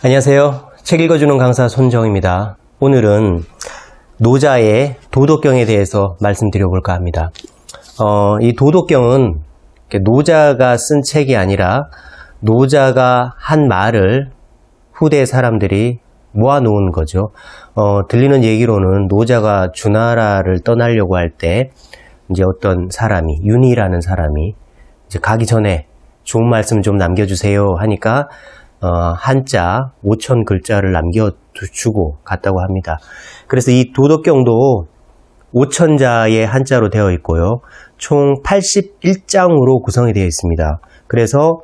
안녕하세요. 책 읽어주는 강사 손정입니다. 오늘은 노자의 도덕경에 대해서 말씀드려볼까 합니다. 어, 이 도덕경은 노자가 쓴 책이 아니라 노자가 한 말을 후대 사람들이 모아놓은 거죠. 어, 들리는 얘기로는 노자가 주나라를 떠나려고 할 때 이제 어떤 사람이 윤희라는 사람이 이제 가기 전에 좋은 말씀 좀 남겨주세요 하니까 어, 한자 5천 글자를 남겨주고 갔다고 합니다. 그래서 이 도덕경도 5천자의 한자로 되어 있고요. 총 81장으로 구성이 되어 있습니다. 그래서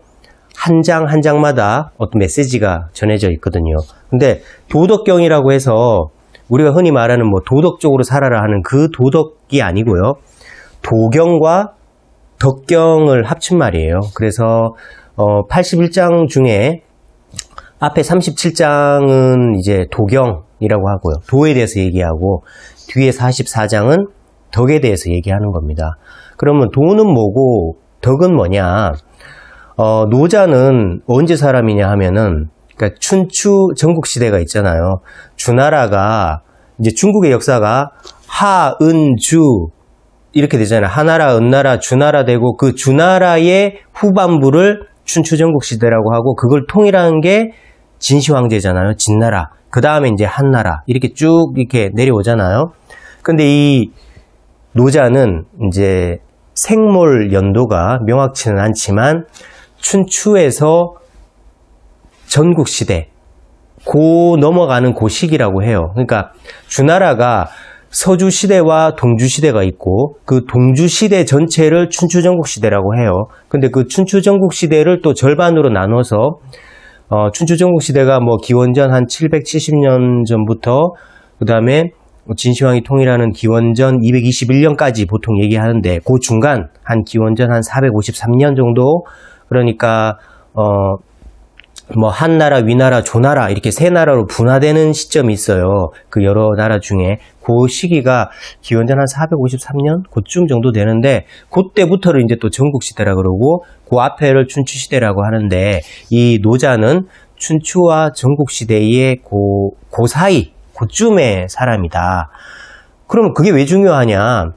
한장한 장마다 어떤 메시지가 전해져 있거든요. 근데 도덕경이라고 해서 우리가 흔히 말하는 뭐 도덕적으로 살아라 하는 그 도덕이 아니고요. 도경과 덕경을 합친 말이에요. 그래서 어, 81장 중에 앞에 37장은 이제 도경이라고 하고요. 도에 대해서 얘기하고 뒤에 44장은 덕에 대해서 얘기하는 겁니다. 그러면 도는 뭐고 덕은 뭐냐? 어, 노자는 언제 사람이냐 하면은 그러니까 춘추 전국 시대가 있잖아요. 주나라가 이제 중국의 역사가 하은주 이렇게 되잖아요. 하나라, 은나라, 주나라 되고 그 주나라의 후반부를 춘추 전국 시대라고 하고 그걸 통일한 게 진시 황제잖아요. 진나라. 그 다음에 이제 한나라 이렇게 쭉 이렇게 내려오잖아요. 근데 이 노자는 이제 생몰 연도가 명확치는 않지만 춘추에서 전국 시대 고 넘어가는 고 시기라고 해요. 그러니까 주나라가 서주 시대와 동주 시대가 있고 그 동주 시대 전체를 춘추 전국 시대라고 해요. 근데 그 춘추 전국 시대를 또 절반으로 나눠서 어, 춘추 전국 시대가 뭐 기원전 한 770년 전부터 그 다음에 진시황이 통일하는 기원전 221년까지 보통 얘기하는데 그 중간 한 기원전 한 453년 정도 그러니까 어 뭐 한나라, 위나라, 조나라 이렇게 세 나라로 분화되는 시점이 있어요. 그 여러 나라 중에 그 시기가 기원전 한 453년 그쯤 정도 되는데 그때부터를 이제 또 전국 시대라 그러고 그 앞에를 춘추 시대라고 하는데 이 노자는 춘추와 전국 시대의 그, 그 사이 그쯤의 사람이다. 그러면 그게 왜 중요하냐?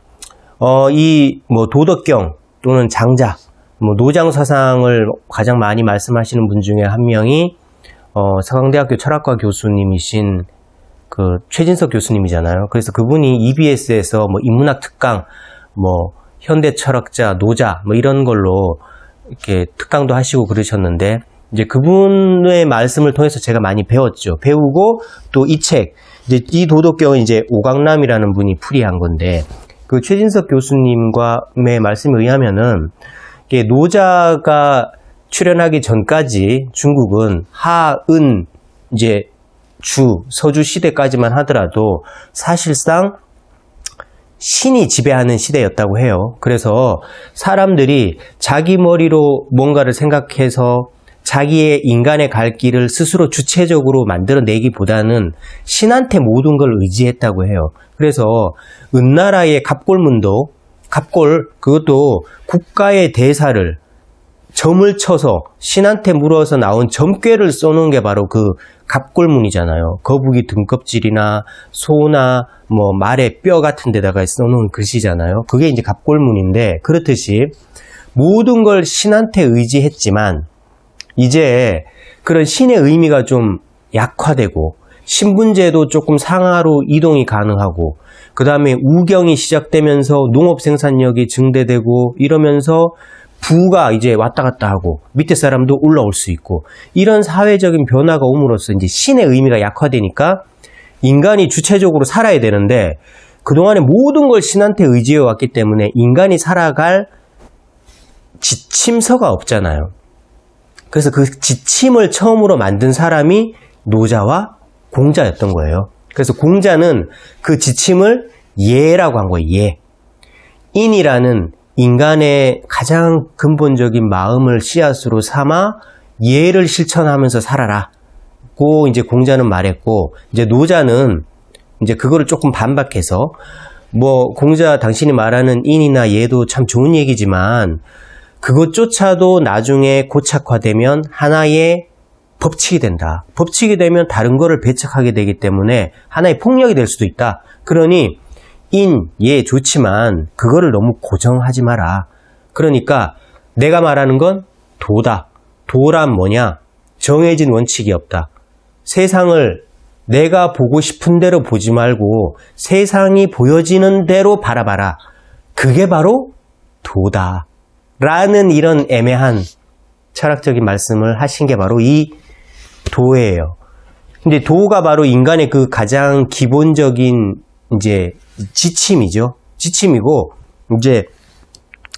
어, 이 뭐 도덕경 또는 장자 뭐 노장 사상을 가장 많이 말씀하시는 분 중에 한 명이 어, 서강대학교 철학과 교수님이신 그 최진석 교수님이잖아요. 그래서 그분이 EBS에서 뭐 인문학 특강, 뭐 현대 철학자, 노자 뭐 이런 걸로 이렇게 특강도 하시고 그러셨는데 이제 그분의 말씀을 통해서 제가 많이 배웠죠. 배우고 또 이 책, 이제 이 도덕경은 이제 오강남이라는 분이 풀이한 건데 그 최진석 교수님과의 말씀에 의하면은 노자가 출연하기 전까지 중국은 하은 이제 주 서주 시대까지만 하더라도 사실상 신이 지배하는 시대였다고 해요. 그래서 사람들이 자기 머리로 뭔가를 생각해서 자기의 인간의 갈 길을 스스로 주체적으로 만들어내기보다는 신한테 모든 걸 의지했다고 해요. 그래서 은나라의 갑골문도 갑골 그것도 국가의 대사를 점을 쳐서 신한테 물어서 나온 점괘를 써놓은 게 바로 그 갑골문이잖아요. 거북이 등껍질이나 소나 뭐 말의 뼈 같은 데다가 써놓은 글씨잖아요. 그게 이제 갑골문인데 그렇듯이 모든 걸 신한테 의지했지만 이제 그런 신의 의미가 좀 약화되고 신분제도 조금 상하로 이동이 가능하고 그 다음에 우경이 시작되면서 농업 생산력이 증대되고 이러면서 부가 이제 왔다 갔다 하고 밑에 사람도 올라올 수 있고 이런 사회적인 변화가 옴으로써 이제 신의 의미가 약화되니까 인간이 주체적으로 살아야 되는데 그동안에 모든 걸 신한테 의지해 왔기 때문에 인간이 살아갈 지침서가 없잖아요. 그래서 그 지침을 처음으로 만든 사람이 노자와 공자였던 거예요. 그래서 공자는 그 지침을 예라고 한 거예요. 예. 인이라는 인간의 가장 근본적인 마음을 씨앗으로 삼아 예를 실천하면서 살아라. 고 이제 공자는 말했고 이제 노자는 이제 그거를 조금 반박해서 뭐 공자 당신이 말하는 인이나 예도 참 좋은 얘기지만 그것조차도 나중에 고착화되면 하나의 법칙이 된다. 법칙이 되면 다른 거를 배척하게 되기 때문에 하나의 폭력이 될 수도 있다. 그러니 인, 예 좋지만 그거를 너무 고정하지 마라. 그러니까 내가 말하는 건 도다. 도란 뭐냐? 정해진 원칙이 없다. 세상을 내가 보고 싶은 대로 보지 말고 세상이 보여지는 대로 바라봐라. 그게 바로 도다. 라는 이런 애매한 철학적인 말씀을 하신 게 바로 이 도예요. 근데 도가 바로 인간의 그 가장 기본적인 이제 지침이죠. 지침이고 이제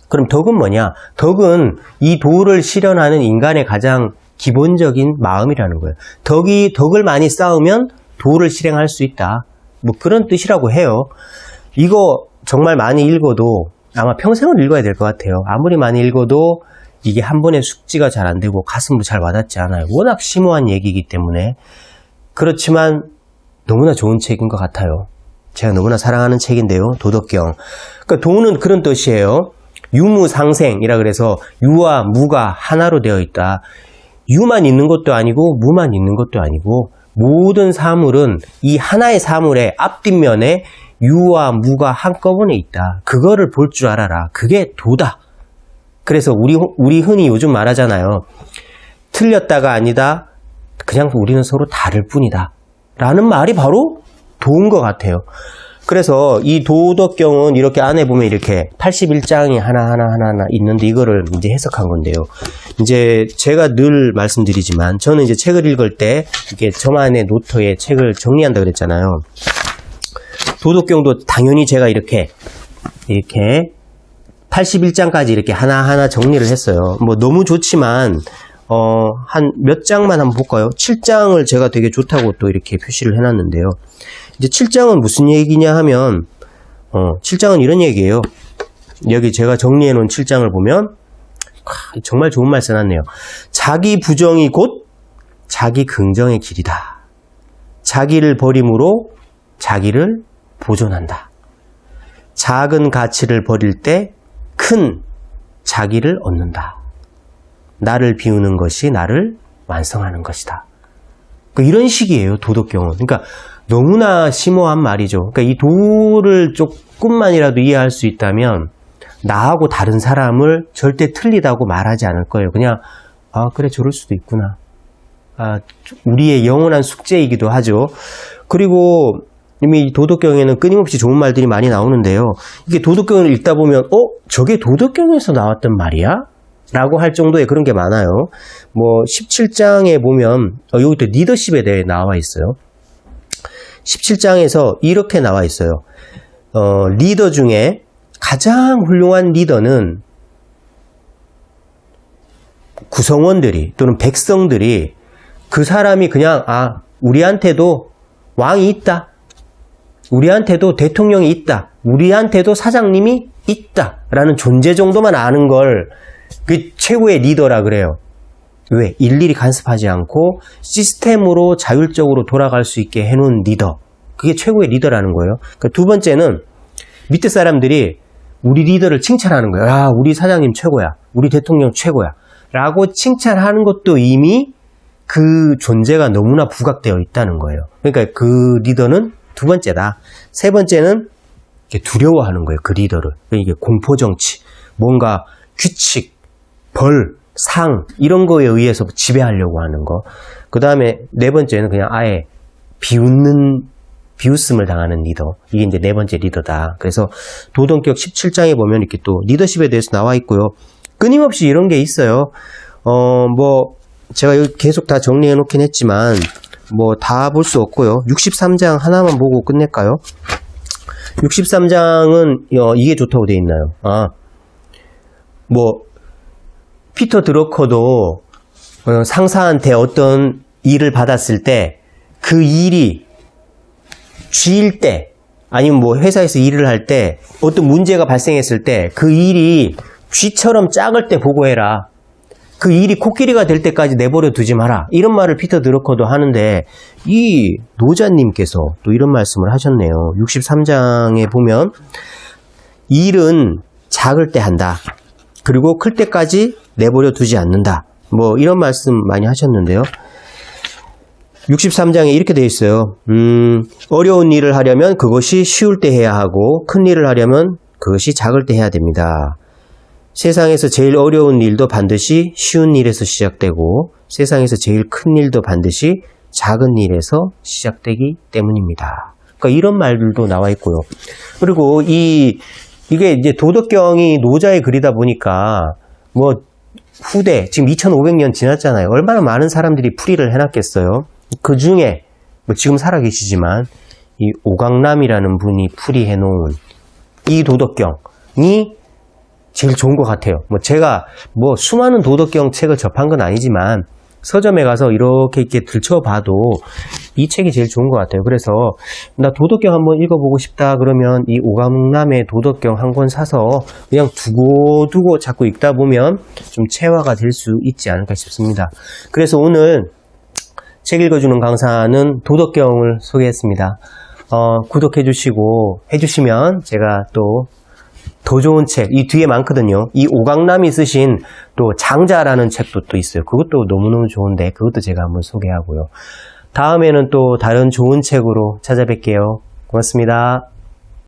그럼 덕은 뭐냐? 덕은 이 도를 실현하는 인간의 가장 기본적인 마음이라는 거예요. 덕이 덕을 많이 쌓으면 도를 실행할 수 있다. 뭐 그런 뜻이라고 해요. 이거 정말 많이 읽어도 아마 평생을 읽어야 될 것 같아요. 아무리 많이 읽어도 이게 한 번에 숙지가 잘 안 되고 가슴으로 잘 와닿지 않아요. 워낙 심오한 얘기이기 때문에 그렇지만 너무나 좋은 책인 것 같아요. 제가 너무나 사랑하는 책인데요. 도덕경. 그러니까 도는 그런 뜻이에요. 유무상생이라 그래서 유와 무가 하나로 되어 있다. 유만 있는 것도 아니고 무만 있는 것도 아니고 모든 사물은 이 하나의 사물의 앞뒷면에 유와 무가 한꺼번에 있다. 그거를 볼 줄 알아라. 그게 도다. 그래서 우리 우리 흔히 요즘 말하잖아요. 틀렸다가 아니다. 그냥 우리는 서로 다를 뿐이다. 라는 말이 바로 도인 것 같아요. 그래서 이 도덕경은 이렇게 안에 보면 이렇게 81장이 하나하나 하나하나 있는데 이거를 이제 해석한 건데요. 이제 제가 늘 말씀드리지만 저는 이제 책을 읽을 때 이게 저만의 노트에 책을 정리한다 그랬잖아요. 도덕경도 당연히 제가 이렇게 이렇게 81장까지 이렇게 하나하나 정리를 했어요. 뭐 너무 좋지만 어, 한 몇 장만 한번 볼까요? 7장을 제가 되게 좋다고 또 이렇게 표시를 해놨는데요. 이제 7장은 무슨 얘기냐 하면, 어, 7장은 이런 얘기예요. 여기 제가 정리해 놓은 7장을 보면, 아, 정말 좋은 말 써놨네요. 자기 부정이 곧 자기 긍정의 길이다. 자기를 버림으로 자기를 보존한다. 작은 가치를 버릴 때 큰 자기를 얻는다. 나를 비우는 것이 나를 완성하는 것이다. 그 이런 식이에요, 도덕경은. 그러니까 너무나 심오한 말이죠. 그러니까 이 도를 조금만이라도 이해할 수 있다면 나하고 다른 사람을 절대 틀리다고 말하지 않을 거예요. 그냥 아 그래 저럴 수도 있구나. 아 우리의 영원한 숙제이기도 하죠. 그리고 이미 도덕경에는 끊임없이 좋은 말들이 많이 나오는데요. 이게 도덕경을 읽다 보면 어 저게 도덕경에서 나왔던 말이야? 라고 할 정도의 그런 게 많아요. 뭐 17장에 보면 어, 여기 또 리더십에 대해 나와 있어요. 17장에서 이렇게 나와 있어요. 어, 리더 중에 가장 훌륭한 리더는 구성원들이 또는 백성들이 그 사람이 그냥 아 우리한테도 왕이 있다. 우리한테도 대통령이 있다. 우리한테도 사장님이 있다. 라는 존재 정도만 아는 걸 그 최고의 리더라 그래요. 왜? 일일이 간섭하지 않고 시스템으로 자율적으로 돌아갈 수 있게 해놓은 리더. 그게 최고의 리더라는 거예요. 그두 번째는 밑에 사람들이 우리 리더를 칭찬하는 거예요. 아, 우리 사장님 최고야. 우리 대통령 최고야. 라고 칭찬하는 것도 이미 그 존재가 너무나 부각되어 있다는 거예요. 그러니까 그 리더는 두 번째다. 세 번째는 두려워하는 거예요. 그 리더를. 이게 공포정치, 뭔가 규칙, 벌, 상 이런 거에 의해서 지배하려고 하는 거. 그 다음에 네 번째는 그냥 아예 비웃는 비웃음을 당하는 리더. 이게 이제 네 번째 리더다. 그래서 도덕격 17장에 보면 이렇게 또 리더십에 대해서 나와 있고요. 끊임없이 이런 게 있어요. 어, 뭐 제가 계속 다 정리해 놓긴 했지만 뭐 다 볼 수 없고요. 63장 하나만 보고 끝낼까요? 63장은 어, 이게 좋다고 되어 있나요? 아, 뭐 피터 드러커도 어, 상사한테 어떤 일을 받았을 때 그 일이 쥐일 때 아니면 뭐 회사에서 일을 할 때 어떤 문제가 발생했을 때 그 일이 쥐처럼 작을 때 보고해라. 그 일이 코끼리가 될 때까지 내버려 두지 마라. 이런 말을 피터 드러커도 하는데 이 노자님께서 또 이런 말씀을 하셨네요. 63장에 보면 일은 작을 때 한다. 그리고 클 때까지 내버려 두지 않는다. 뭐 이런 말씀 많이 하셨는데요. 63장에 이렇게 되어 있어요. 음, 어려운 일을 하려면 그것이 쉬울 때 해야 하고, 큰 일을 하려면 그것이 작을 때 해야 됩니다. 세상에서 제일 어려운 일도 반드시 쉬운 일에서 시작되고, 세상에서 제일 큰 일도 반드시 작은 일에서 시작되기 때문입니다. 그러니까 이런 말들도 나와 있고요. 그리고 이, 이게 이제 도덕경이 노자의 글이다 보니까, 뭐, 후대, 지금 2500년 지났잖아요. 얼마나 많은 사람들이 풀이를 해놨겠어요. 그 중에, 뭐 지금 살아계시지만, 이 오강남이라는 분이 풀이해놓은 이 도덕경이 제일 좋은 것 같아요. 뭐 제가 뭐 수많은 도덕경 책을 접한 건 아니지만, 서점에 가서 이렇게 이렇게 들춰봐도 이 책이 제일 좋은 것 같아요. 그래서 나 도덕경 한번 읽어보고 싶다 그러면 이 오감남의 도덕경 한 권 사서 그냥 두고두고 자꾸 읽다 보면 좀 체화가 될 수 있지 않을까 싶습니다. 그래서 오늘 책 읽어주는 강사는 도덕경을 소개했습니다. 어, 구독해주시고 해주시면 제가 또 더 좋은 책, 이 뒤에 많거든요. 이 오강남이 쓰신 또 장자라는 책도 또 있어요. 그것도 너무너무 좋은데 그것도 제가 한번 소개하고요. 다음에는 또 다른 좋은 책으로 찾아뵐게요. 고맙습니다.